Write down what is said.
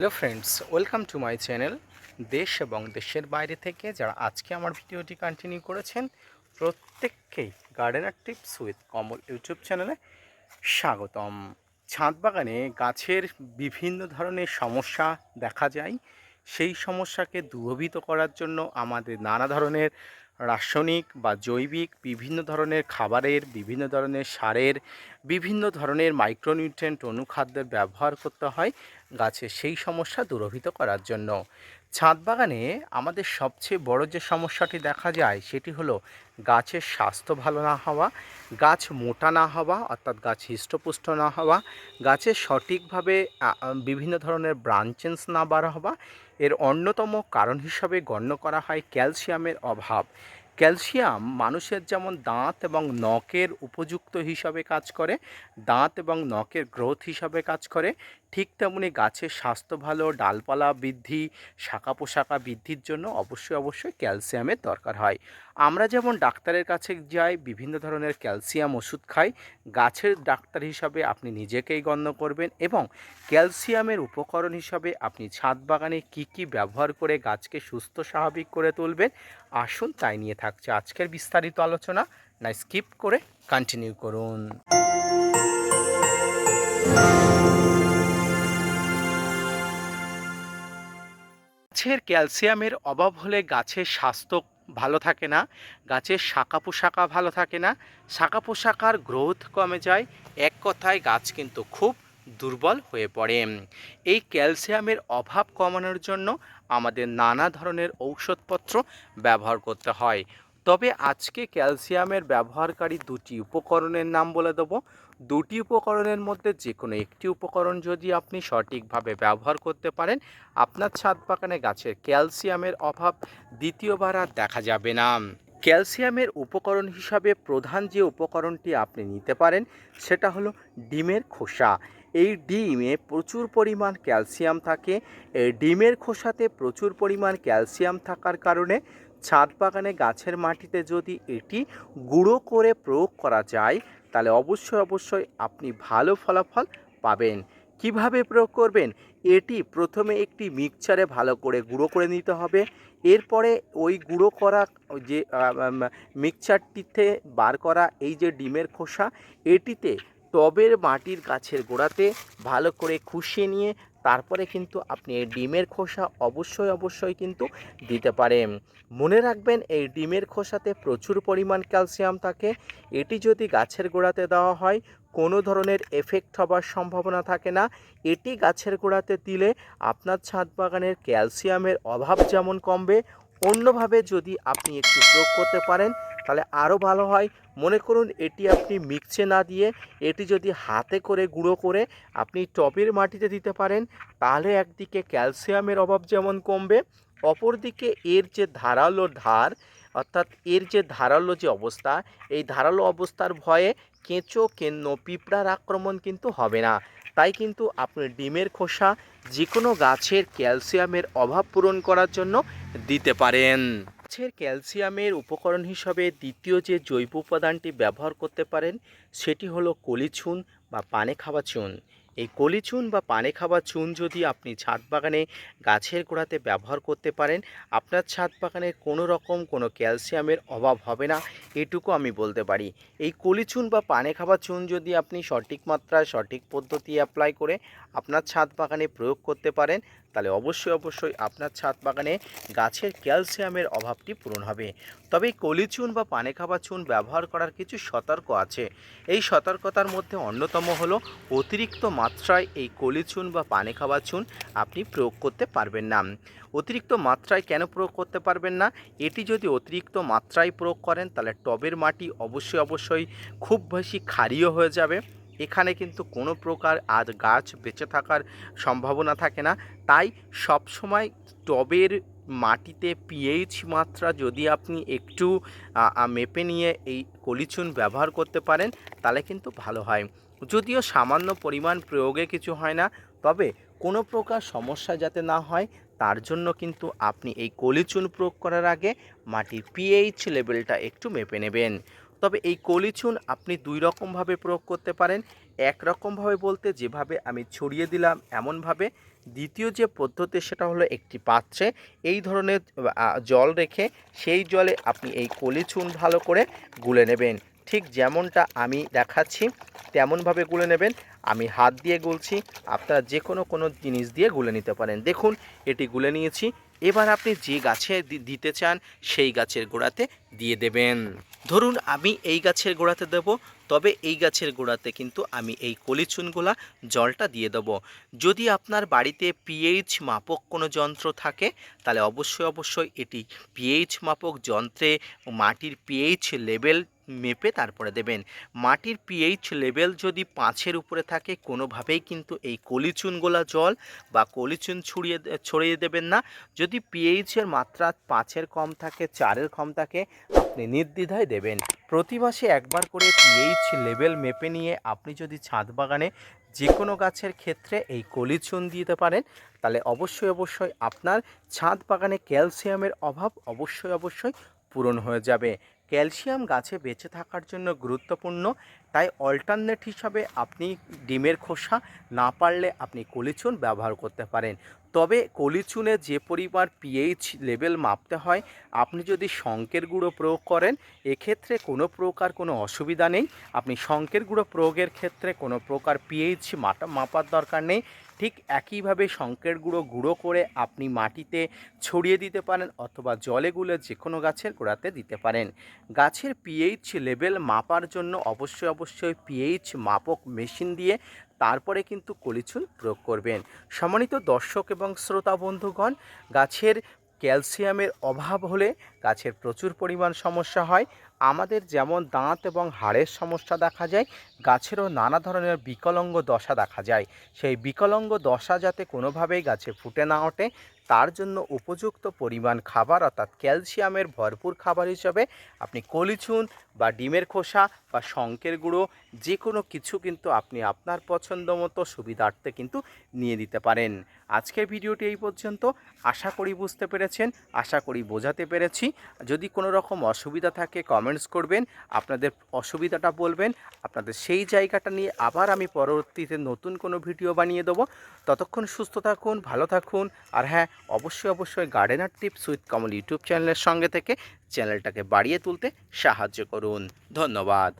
Hello friends welcome to my channel দেশ এবং দেশের বাইরে থেকে যারা আজকে আমার ভিডিওটি কন্টিনিউ করেছেন, প্রত্যেককেই gardener tips with Kamal YouTube চ্যানেলে স্বাগতম। ছাদ বাগানে গাছের বিভিন্ন ধরনের সমস্যা দেখা যায়, সেই সমস্যাকে দূরভূত করার জন্য আমাদের নানা ধরনের রাসায়নিক বা জৈবিক বিভিন্ন ধরনের খাবারের, বিভিন্ন ধরনের সারের, বিভিন্ন ধরনের মাইক্রোনিউট্রেন্ট অনুখাদ্যের ব্যবহার করতে হয় গাছের সেই সমস্যা দূরভূত করার জন্য। ছাদ বাগানে আমাদের সবচেয়ে বড় যে সমস্যাটি দেখা যায় সেটি হলো গাছের স্বাস্থ্য ভালো না হওয়া, গাছ মোটা না হওয়া, অর্থাৎ গাছ হৃষ্টপুষ্ট না হওয়া গাছের সঠিকভাবে বিভিন্ন ধরনের ব্রাঞ্চেন্স না বার হওয়া, এর অন্যতম কারণ হিসাবে গণ্য করা হয় ক্যালসিয়ামের অভাব। ক্যালসিয়াম মানুষের যেমন দাঁত এবং নখের উপযুক্ত হিসাবে কাজ করে, দাঁত এবং নখের গ্রোথ হিসাবে কাজ করে, ঠিক তেমনি গাছের স্বাস্থ্য ভালো, ডালপালা বৃদ্ধি, শাখা পোশাকা বৃদ্ধির জন্য অবশ্যই অবশ্যই ক্যালসিয়ামের দরকার হয়। আমরা যেমন ডাক্তারের কাছে যাই, বিভিন্ন ধরনের ক্যালসিয়াম ওষুধ খাই, গাছের ডাক্তার হিসাবে আপনি নিজেকেই গণ্য করবেন এবং ক্যালসিয়ামের উপকরণ হিসাবে আপনি ছাদ বাগানে কী কী ব্যবহার করে গাছকে সুস্থ, স্বাভাবিক করে তুলবেন, আসুন তাই নিয়ে থাকছে আজকের বিস্তারিত আলোচনা। না স্কিপ করে কন্টিনিউ করুন। গাছের ক্যালসিয়ামের অভাব হলে গাছের স্বাস্থ্য ভালো থাকে না, গাছের শাখা পোশাকা ভালো থাকে না, শাখা পোশাকার গ্রোথ কমে যায়। এক কথায়, গাছ কিন্তু খুব দুর্বল হয়ে পড়ে। এই ক্যালসিয়ামের অভাব কমানোর জন্য আমাদের নানা ধরনের ঔষধপত্র ব্যবহার করতে হয়। তবে আজকে ক্যালসিয়ামের ব্যবহারকারী দুটি উপকরণের নাম বলে দেবো। দুটি উপকরণের মধ্যে যে কোনো একটি উপকরণ যদি আপনি সঠিকভাবে ব্যবহার করতে পারেন, আপনার ছাদ বাগানে গাছের ক্যালসিয়ামের অভাব দ্বিতীয়বার আর দেখা যাবে না। ক্যালসিয়ামের উপকরণ হিসাবে প্রধান যে উপকরণটি আপনি নিতে পারেন, সেটা হলো ডিমের খোসা। এই ডিমে প্রচুর পরিমাণ ক্যালসিয়াম থাকে। এই ডিমের খোসাতে প্রচুর পরিমাণ ক্যালসিয়াম থাকার কারণে ছাদ বাগানে গাছের মাটিতে যদি এটি গুঁড়ো করে প্রয়োগ করা যায়, তাহলে অবশ্যই অবশ্যই আপনি ভালো ফলাফল পাবেন। কীভাবে প্রয়োগ করবেন? এটি প্রথমে একটি মিক্সচারে ভালো করে গুঁড়ো করে নিতে হবে। এরপরে ওই গুঁড়ো করা যে মিক্সচারটিতে বার করা এই যে ডিমের খোসা, এটিতে টবের মাটির গাছের গোড়াতে ভালো করে খুশিয়ে নিয়ে তারপরে কিন্তু আপনি এই ডিমের খোসা অবশ্যই অবশ্যই কিন্তু দিতে পারেন। মনে রাখবেন এই ডিমের খোসাতে প্রচুর পরিমাণ ক্যালসিয়াম থাকে। এটি যদি গাছের গোড়াতে দেওয়া হয়, কোনো ধরনের এফেক্ট হবার সম্ভাবনা থাকে না। এটি গাছের গোড়াতে দিলে আপনার ছাদ বাগানের ক্যালসিয়ামের অভাব যেমন কমবে, অন্যভাবে যদি আপনি একটু প্রয়োগ করতে পারেন তাহলে আরও ভালো হয়। মনে করুন এটি আপনি মিক্সে না দিয়ে এটি যদি হাতে করে গুঁড়ো করে আপনি টবের মাটিতে দিতে পারেন, তাহলে একদিকে ক্যালসিয়ামের অভাব যেমন কমবে, অপরদিকে এর যে ধারালো ধার, অর্থাৎ এর যে ধারালো যে অবস্থা, এই ধারালো অবস্থার ভয়ে কেঁচো, কেন্ন, পিঁপড়ার আক্রমণ কিন্তু হবে না। তাই কিন্তু আপনি ডিমের খোসা যে কোনো গাছের ক্যালসিয়ামের অভাব পূরণ করার জন্য দিতে পারেন। গাছের ক্যালসিয়ামের উপকরণ হিসাবে দ্বিতীয় যে জৈব উপাদানটি ব্যবহার করতে পারেন, সেটি হলো কলিচুন বা পানে খাওয়া চুন। এই কলিচুন বা পানে খাওয়া চুন যদি আপনি ছাদ বাগানে গাছের গোড়াতে ব্যবহার করতে পারেন, আপনার ছাদ বাগানের কোনো রকম কোনো ক্যালসিয়ামের অভাব হবে না, এটুকু আমি বলতে পারি। এই কলিচুন বা পানে খাওয়া চুন যদি আপনি সঠিক মাত্রায়, সঠিক পদ্ধতি অ্যাপ্লাই করে আপনার ছাদ বাগানে প্রয়োগ করতে পারেন তাহলে অবশ্যই অবশ্যই আপনার ছাদ বাগানে গাছের ক্যালসিয়ামের অভাবটি পূরণ হবে। তবে কলিচুন বা পানে খাওয়া চুন ব্যবহার করার কিছু সতর্ক আছে। এই সতর্কতার মধ্যে অন্যতম হলো অতিরিক্ত মাত্রায় এই কলিচুন বা পানে খাওয়া চুন আপনি প্রয়োগ করতে পারবেন না। অতিরিক্ত মাত্রায় কেন প্রয়োগ করতে পারবেন না? এটি যদি অতিরিক্ত মাত্রায় প্রয়োগ করেন, তাহলে টবের মাটি অবশ্যই অবশ্যই খুব বেশি ক্ষারীয় হয়ে যাবে। এখানে কিন্তু কোনো প্রকার আজ গাছ বেঁচে থাকার সম্ভাবনা থাকে না। তাই সবসময় টবের মাটিতে পিএইচ মাত্রা যদি আপনি একটু মেপে নিয়ে এই কলিচুন ব্যবহার করতে পারেন, তাহলে কিন্তু ভালো হয়। যদিও সামান্য পরিমাণ প্রয়োগে কিছু হয় না, তবে কোনো প্রকার সমস্যা যাতে না হয়, তার জন্য কিন্তু আপনি এই কলিচুন প্রয়োগ করার আগে মাটির পিএইচ লেভেলটা একটু মেপে নেবেন। তবে এই কলিচুন আপনি দুই রকমভাবে প্রয়োগ করতে পারেন। একরকমভাবে বলতে যেভাবে আমি ছড়িয়ে দিলাম এমনভাবে। দ্বিতীয় যে পদ্ধতি সেটা হলো একটি পাত্রে এই ধরনের জল রেখে সেই জলে আপনি এই কলি চুন ভালো করে গুলে নেবেন। ঠিক যেমনটা আমি দেখাচ্ছি, তেমনভাবে গুলে নেবেন। আমি হাত দিয়ে গুলছি, আপনারা যে কোনো কোনো জিনিস দিয়ে গুলে নিতে পারেন। দেখুন, এটি গুলে নিয়েছি, এবার আপনি যে গাছে দিতে চান, সেই গাছের গোড়াতে দিয়ে দেবেন। ধরুন, আমি এই গাছের গোড়াতে দেব, তবে এই গাছের গোড়াতে কিন্তু আমি এই কলিচুনগুলা, জলটা দিয়ে দেবো। যদি আপনার বাড়িতে পিএইচ মাপক কোনো যন্ত্র থাকে, তাহলে অবশ্যই অবশ্যই এটি পিএইচ মাপক যন্ত্রে মাটির পিএইচ লেভেল মেপে তারপরে দেবেন। মাটির পিএইচ লেভেল যদি পাঁচের উপরে থাকে, কোনোভাবেই কিন্তু এই কলিচুনগোলা জল বা কলিচুন ছড়িয়ে ছড়িয়ে দেবেন না। যদি পিএইচের মাত্রা পাঁচের কম থাকে, চারের কম থাকে, আপনি নির্দ্বিধায় দেবেন। প্রতি মাসে একবার করে পিএইচ লেভেল মেপে নিয়ে আপনি যদি ছাদ বাগানে যে কোনো গাছের ক্ষেত্রে এই কলিচুন দিতে পারেন, তাহলে অবশ্যই অবশ্যই আপনার ছাদ বাগানে ক্যালসিয়ামের অভাব অবশ্যই অবশ্যই পূরণ হয়ে যাবে। ক্যালসিয়াম গাছে বেঁচে থাকার জন্য গুরুত্বপূর্ণ তাই অল্টারনেট হিসাবে আপনি ডিমের খোসা না পারলে আপনি কলিচুন ব্যবহার করতে পারেন। তবে কলিচুনে যে পরিমাণ পিএইচ লেভেল মাপতে হয়, আপনি যদি শঙ্কের গুঁড়ো প্রয়োগ করেন, এক্ষেত্রে কোনো প্রকার কোনো অসুবিধা নেই। আপনি শঙ্কের গুঁড়ো প্রয়োগের ক্ষেত্রে কোনো প্রকার পিএইচ মাপার দরকার নেই। ঠিক একইভাবে শঙ্কের গুঁড়ো গুঁড়ো করে আপনি মাটিতে ছড়িয়ে দিতে পারেন অথবা জলে গুলে যে কোনো গাছের গোড়াতে দিতে পারেন। গাছের পিএইচ লেভেল মাপার জন্য অবশ্যই অবশ্যই পিএইচ মাপক মেশিন দিয়ে তারপরে কিন্তু কলিচুন প্রয়োগ করবেন। সম্মানিত দর্শক এবং শ্রোতা বন্ধুগণ, গাছের ক্যালসিয়ামের অভাব হলে গাছের প্রচুর পরিমাণ সমস্যা হয়। আমাদের যেমন দাঁত এবং হাড়ের সমস্যা দেখা যায়, গাছেরও নানা ধরনের বিকলাঙ্গ দশা দেখা যায়। সেই বিকলাঙ্গ দশা যাতে কোনোভাবেই গাছে ফুটে না ওঠে, তার জন্য উপযুক্ত পরিমাণ খাবার অর্থাৎ ক্যালসিয়ামের ভরপুর খাবার হিসাবে আপনি কলিচুন বা ডিমের খোসা বা শঙ্কের গুঁড়ো যে কোনো কিছু কিন্তু আপনি আপনার পছন্দ মতো সুবিধার্থে কিন্তু নিয়ে দিতে পারেন। আজকের ভিডিওটি এই পর্যন্ত। আশা করি বুঝতে পেরেছেন, আশা করি বোঝাতে পেরেছি। যদি কোনো রকম অসুবিধা থাকে কমেন্টস করবেন, আপনাদের অসুবিধাটা বলবেন, আপনাদের সেই জায়গাটা নিয়ে আবার আমি পরবর্তীতে নতুন কোনো ভিডিও বানিয়ে দেবো। ততক্ষণ সুস্থ থাকুন, ভালো থাকুন, আর হ্যাঁ অবশ্যই অবশ্যই gardener tips with Kamal YouTube চ্যানেলের সঙ্গে থেকে চ্যানেলটাকে বাড়িয়ে তুলতে সাহায্য করুন। ধন্যবাদ।